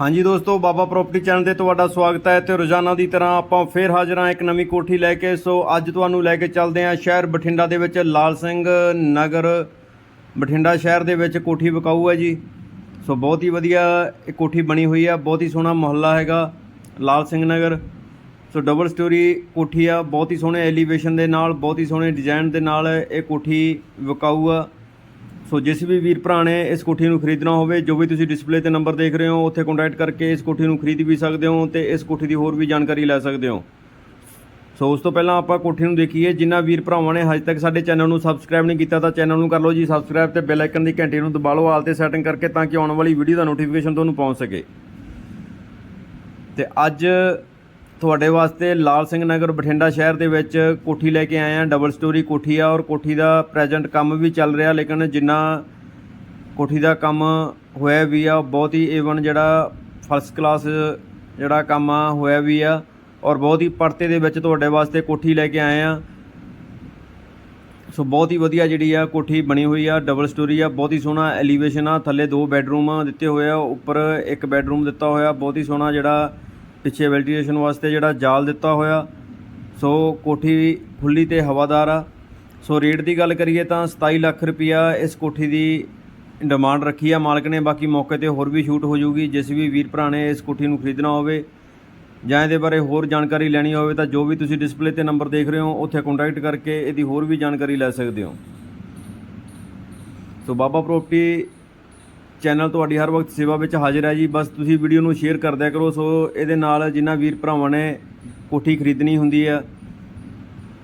ਹਾਂਜੀ ਦੋਸਤੋ, ਬਾਬਾ property channel ਤੇ ਤੁਹਾਡਾ ਸਵਾਗਤ ਹੈ ਤੇ ਰੋਜ਼ਾਨਾ ਦੀ ਤਰ੍ਹਾਂ ਆਪਾਂ ਫੇਰ ਹਾਜ਼ਰ ਹਾਂ ਇੱਕ ਨਵੀਂ ਕੋਠੀ ਲੈ ਕੇ। ਸੋ ਅੱਜ ਤੁਹਾਨੂੰ ਲੈ ਕੇ ਚੱਲਦੇ ਹਾਂ ਸ਼ਹਿਰ ਬਠਿੰਡਾ ਦੇ ਵਿੱਚ ਲਾਲ ਸਿੰਘ ਨਗਰ। ਬਠਿੰਡਾ ਸ਼ਹਿਰ ਦੇ ਵਿੱਚ ਕੋਠੀ ਵਿਕਾਊ ਹੈ ਜੀ। ਸੋ ਬਹੁਤ ਹੀ ਵਧੀਆ ਇਹ ਕੋਠੀ ਬਣੀ ਹੋਈ ਆ, ਬਹੁਤ ਹੀ ਸੋਹਣਾ ਮੁਹੱਲਾ ਹੈਗਾ Lal Singh Nagar. So double storey ਕੋਠੀ ਆ, ਬਹੁਤ ਹੀ ਸੋਹਣੇ ਐਲੀਵੇਸ਼ਨ ਦੇ ਨਾਲ, ਬਹੁਤ ਹੀ ਸੋਹਣੇ ਡਿਜ਼ਾਈਨ ਦੇ ਨਾਲ ਇਹ ਕੋਠੀ ਵਿਕਾਊ ਆ। ਸੋ ਜਿਸ ਵੀ ਵੀਰ ਭਰਾ ਨੇ ਇਸ ਕੋਠੀ ਨੂੰ ਖਰੀਦਣਾ ਹੋਵੇ, ਜੋ ਵੀ ਤੁਸੀਂ ਡਿਸਪਲੇ ਤੇ ਨੰਬਰ ਦੇਖ ਰਹੇ ਹੋ, ਉੱਥੇ ਕੰਟੈਕਟ ਕਰਕੇ ਇਸ ਕੋਠੀ ਨੂੰ ਖਰੀਦ ਵੀ ਸਕਦੇ ਹੋ ਤੇ ਇਸ ਕੋਠੀ ਦੀ ਹੋਰ ਵੀ ਜਾਣਕਾਰੀ ਲੈ ਸਕਦੇ ਹੋ। ਸੋ ਉਸ ਤੋਂ ਪਹਿਲਾਂ ਆਪਾਂ ਕੋਠੀ ਨੂੰ ਦੇਖੀਏ ਜਿਨ੍ਹਾਂ ਵੀਰ ਭਰਾਵਾਂ ਨੇ ਹਜੇ ਤੱਕ ਸਾਡੇ ਚੈਨਲ ਨੂੰ ਸਬਸਕ੍ਰਾਈਬ ਨਹੀਂ ਕੀਤਾ ਤਾਂ ਚੈਨਲ ਨੂੰ ਕਰ ਲਓ ਜੀ ਸਬਸਕ੍ਰਾਈਬ ਤੇ ਬੈਲ ਆਈਕਨ ਦੀ ਘੰਟੀ ਨੂੰ ਦਬਾ ਲਓ, ਆਲ ਤੇ ਸੈਟਿੰਗ ਕਰਕੇ ਤਾਂ ਕਿ ਆਉਣ ਵਾਲੀ ਵੀਡੀਓ ਦਾ ਨੋਟੀਫਿਕੇਸ਼ਨ ਤੁਹਾਨੂੰ ਪਹੁੰਚ ਸਕੇ। ਤੇ ਅੱਜ ਤੁਹਾਡੇ ਵਾਸਤੇ ਲਾਲ ਸਿੰਘ ਨਗਰ ਬਠਿੰਡਾ ਸ਼ਹਿਰ ਦੇ ਵਿੱਚ ਕੋਠੀ ਲੈ ਕੇ ਆਏ ਆ ਡਬਲ ਸਟੋਰੀ ਕੋਠੀ ਆ ਔਰ ਕੋਠੀ ਦਾ ਪ੍ਰੈਜ਼ੈਂਟ ਕੰਮ ਵੀ ਚੱਲ ਰਿਹਾ, ਲੇਕਿਨ ਜਿੰਨਾ ਕੋਠੀ ਦਾ ਕੰਮ ਹੋਇਆ ਵੀ ਆ, ਬਹੁਤ ਹੀ ਏਵਨ ਜਿਹੜਾ ਫਸਟ ਕਲਾਸ ਜਿਹੜਾ ਕੰਮ ਆ, ਹੋਇਆ ਵੀ ਆ ਔਰ ਬਹੁਤ ਹੀ ਪਰਤੇ ਦੇ ਵਿੱਚ ਤੁਹਾਡੇ ਵਾਸਤੇ ਕੋਠੀ ਲੈ ਕੇ ਆਏ ਆ ਸੋ ਬਹੁਤ ਹੀ ਵਧੀਆ ਜਿਹੜੀ ਆ ਕੋਠੀ ਬਣੀ ਹੋਈ ਆ ਡਬਲ ਸਟੋਰੀ ਆ, ਬਹੁਤ ਹੀ ਸੋਹਣਾ ਐਲੀਵੇਸ਼ਨ ਆ, ਥੱਲੇ ਦੋ ਬੈੱਡਰੂਮ ਦਿੱਤੇ ਹੋਏ ਆ, ਉੱਪਰ ਇੱਕ ਬੈੱਡਰੂਮ ਦਿੱਤਾ ਹੋਇਆ, ਬਹੁਤ ਹੀ ਸੋਹਣਾ ਜਿਹੜਾ ਪਿੱਛੇ ਵੈਂਟੀਲੇਸ਼ਨ ਵਾਸਤੇ ਜਿਹੜਾ ਜਾਲ ਦਿੱਤਾ ਹੋਇਆ, ਸੋ ਕੋਠੀ ਖੁੱਲੀ ਤੇ ਹਵਾਦਾਰ ਆ। ਸੋ ਰੇਟ ਦੀ ਗੱਲ ਕਰੀਏ ਤਾਂ 27 ਲੱਖ ਰੁਪਿਆ ਇਸ ਕੋਠੀ ਦੀ ਡਿਮਾਂਡ ਰੱਖੀ ਆ ਮਾਲਕ ਨੇ, ਬਾਕੀ ਮੌਕੇ ਤੇ ਹੋਰ ਵੀ ਛੂਟ ਹੋ ਜਾਊਗੀ ਜਿਸ ਵੀ ਵੀਰ ਭਰਾ ਨੇ ਇਸ ਕੋਠੀ ਨੂੰ ਖਰੀਦਣਾ ਹੋਵੇ ਜਾਂ ਇਹਦੇ ਬਾਰੇ ਹੋਰ ਜਾਣਕਾਰੀ ਲੈਣੀ ਹੋਵੇ ਤਾਂ ਜੋ ਵੀ ਤੁਸੀਂ ਡਿਸਪਲੇ ਤੇ ਨੰਬਰ ਦੇਖ ਰਹੇ ਹੋ, ਉੱਥੇ ਕੰਟੈਕਟ ਕਰਕੇ ਇਹਦੀ ਹੋਰ ਵੀ ਜਾਣਕਾਰੀ ਲੈ ਸਕਦੇ ਹੋ। ਸੋ ਬਾਬਾ ਪ੍ਰਾਪਰਟੀ ਚੈਨਲ ਤੁਹਾਡੀ ਹਰ ਵਕਤ ਸੇਵਾ ਵਿੱਚ ਹਾਜ਼ਰ ਹੈ ਜੀ। ਬਸ ਤੁਸੀਂ ਵੀਡੀਓ ਨੂੰ ਸ਼ੇਅਰ ਕਰਦਿਆ ਕਰੋ। ਸੋ ਇਹਦੇ ਨਾਲ ਜਿਨ੍ਹਾਂ ਵੀਰ ਭਰਾਵਾਂ ਨੇ ਕੋਠੀ ਖਰੀਦਣੀ ਹੁੰਦੀ ਆ,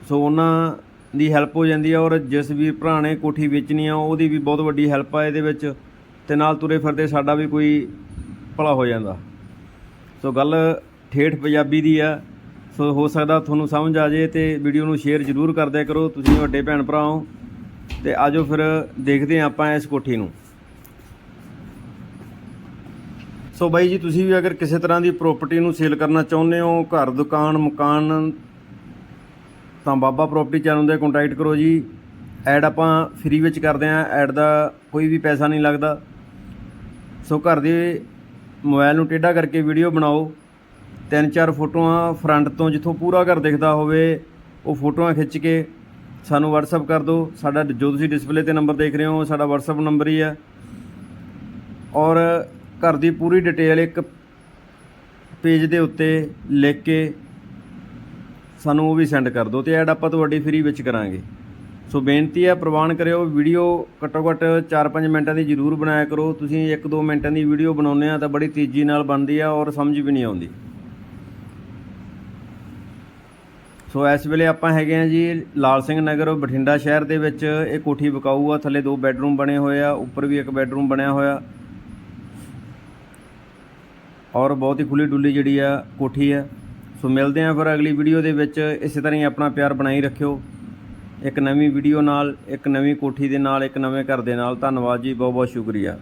ਸੋ ਉਹਨਾਂ ਦੀ ਹੈਲਪ ਹੋ ਜਾਂਦੀ ਆ ਔਰ ਜਿਸ ਵੀਰ ਭਰਾ ਨੇ ਕੋਠੀ ਵੇਚਣੀ ਆ, ਉਹਦੀ ਵੀ ਬਹੁਤ ਵੱਡੀ ਹੈਲਪ ਆ ਇਹਦੇ ਵਿੱਚ ਤੇ ਨਾਲ ਤੁਰੇ ਫਿਰਦੇ ਸਾਡਾ ਵੀ ਕੋਈ ਭਲਾ ਹੋ ਜਾਂਦਾ। ਸੋ ਗੱਲ ਠੇਠ ਪੰਜਾਬੀ ਦੀ ਆ। ਸੋ ਹੋ ਸਕਦਾ ਤੁਹਾਨੂੰ ਸਮਝ ਆ ਜੇ ਤੇ ਵੀਡੀਓ ਨੂੰ ਸ਼ੇਅਰ ਜ਼ਰੂਰ ਕਰਦਿਆ ਕਰੋ। ਤੁਸੀਂ ਵੱਡੇ ਭੈਣ ਭਰਾ ਹੋ ਤੇ ਆਜੋ ਫਿਰ ਦੇਖਦੇ ਹਾਂ ਆਪਾਂ ਇਸ ਕੋਠੀ ਨੂੰ। ਸੋ ਬਾਈ ਜੀ, ਤੁਸੀਂ ਵੀ ਅਗਰ ਕਿਸੇ ਤਰ੍ਹਾਂ ਦੀ ਪ੍ਰਾਪਰਟੀ ਨੂੰ ਸੇਲ ਕਰਨਾ ਚਾਹੁੰਦੇ ਹੋ, ਘਰ, ਦੁਕਾਨ, ਮਕਾਨ, ਤਾਂ ਬਾਬਾ ਪ੍ਰਾਪਰਟੀ ਚੈਨਲ ਦੇ ਕੰਟੈਕਟ ਕਰੋ ਜੀ। ਐਡ ਆਪਾਂ ਫ੍ਰੀ ਵਿੱਚ ਕਰਦੇ ਆਂ ਐਡ ਦਾ ਕੋਈ ਵੀ ਪੈਸਾ ਨਹੀਂ ਲੱਗਦਾ। ਸੋ ਘਰ ਦੇ ਮੋਬਾਈਲ ਨੂੰ ਟੇਢਾ ਕਰਕੇ ਵੀਡੀਓ ਬਣਾਓ। ਤਿੰਨ ਚਾਰ ਫੋਟੋਆਂ ਫਰੰਟ ਤੋਂ ਜਿੱਥੋਂ ਪੂਰਾ ਘਰ ਦਿਖਦਾ ਹੋਵੇ, ਉਹ ਫੋਟੋਆਂ ਖਿੱਚ ਕੇ ਸਾਨੂੰ WhatsApp ਕਰ ਦਿਓ। ਸਾਡਾ ਜੋ ਤੁਸੀਂ ਡਿਸਪਲੇ ਤੇ ਨੰਬਰ ਦੇਖ ਰਹੇ ਹੋ, ਸਾਡਾ WhatsApp ਨੰਬਰ ਹੀ ਹੈ। ਔਰ ਘਰ ਦੀ ਪੂਰੀ ਡਿਟੇਲ ਇੱਕ ਪੇਜ ਦੇ ਉੱਤੇ ਲਿਖ ਕੇ ਸਾਨੂੰ ਉਹ ਵੀ ਸੈਂਡ ਕਰ ਦਿਓ ਤੇ ਐਡ ਆਪਾਂ ਤੁਹਾਡੀ ਫ੍ਰੀ ਵਿੱਚ ਕਰਾਂਗੇ। ਸੋ ਬੇਨਤੀ ਹੈ, ਪ੍ਰਵਾਨ ਕਰਿਓ ਵੀਡੀਓ ਘੱਟੋ ਘੱਟ 4-5 ਮਿੰਟਾਂ ਦੀ ਜ਼ਰੂਰ ਬਣਾਇਆ ਕਰੋ। ਤੁਸੀਂ 1-2 ਮਿੰਟਾਂ ਦੀ ਵੀਡੀਓ ਬਣਾਉਂਦੇ ਆ ਤਾਂ ਬੜੀ ਤੇਜ਼ੀ ਨਾਲ ਬਣਦੀ ਆ ਔਰ ਸਮਝ ਵੀ ਨਹੀਂ ਆਉਂਦੀ। ਸੋ ਇਸ ਵੇਲੇ ਆਪਾਂ ਹੈਗੇ ਆ ਜੀ ਲਾਲ ਸਿੰਘ ਨਗਰ, ਬਠਿੰਡਾ ਸ਼ਹਿਰ ਦੇ ਵਿੱਚ। ਇਹ ਕੋਠੀ ਵਿਕਾਊ ਆ, ਥੱਲੇ ਦੋ ਬੈੱਡਰੂਮ ਬਣੇ ਹੋਏ ਆ, ਉੱਪਰ ਵੀ ਇੱਕ ਬੈੱਡਰੂਮ ਬਣਿਆ ਹੋਇਆ। ਔਰ ਬਹੁਤ ਹੀ ਖੁੱਲੀ ਡੁੱਲੀ ਜਿਹੜੀ ਆ, ਕੋਠੀ ਆ। ਸੋ ਮਿਲਦੇ ਆ ਫਿਰ ਅਗਲੀ ਵੀਡੀਓ ਦੇ ਵਿੱਚ। ਇਸੇ ਤਰ੍ਹਾਂ ਹੀ ਆਪਣਾ ਪਿਆਰ ਬਣਾਈ ਰੱਖਿਓ। ਇੱਕ ਨਵੀਂ ਵੀਡੀਓ ਨਾਲ, ਇੱਕ ਨਵੀਂ ਕੋਠੀ ਦੇ ਨਾਲ, ਇੱਕ ਨਵੇਂ ਘਰ ਦੇ ਨਾਲ। ਧੰਨਵਾਦ ਜੀ ਬਹੁਤ ਬਹੁਤ ਸ਼ੁਕਰੀਆ।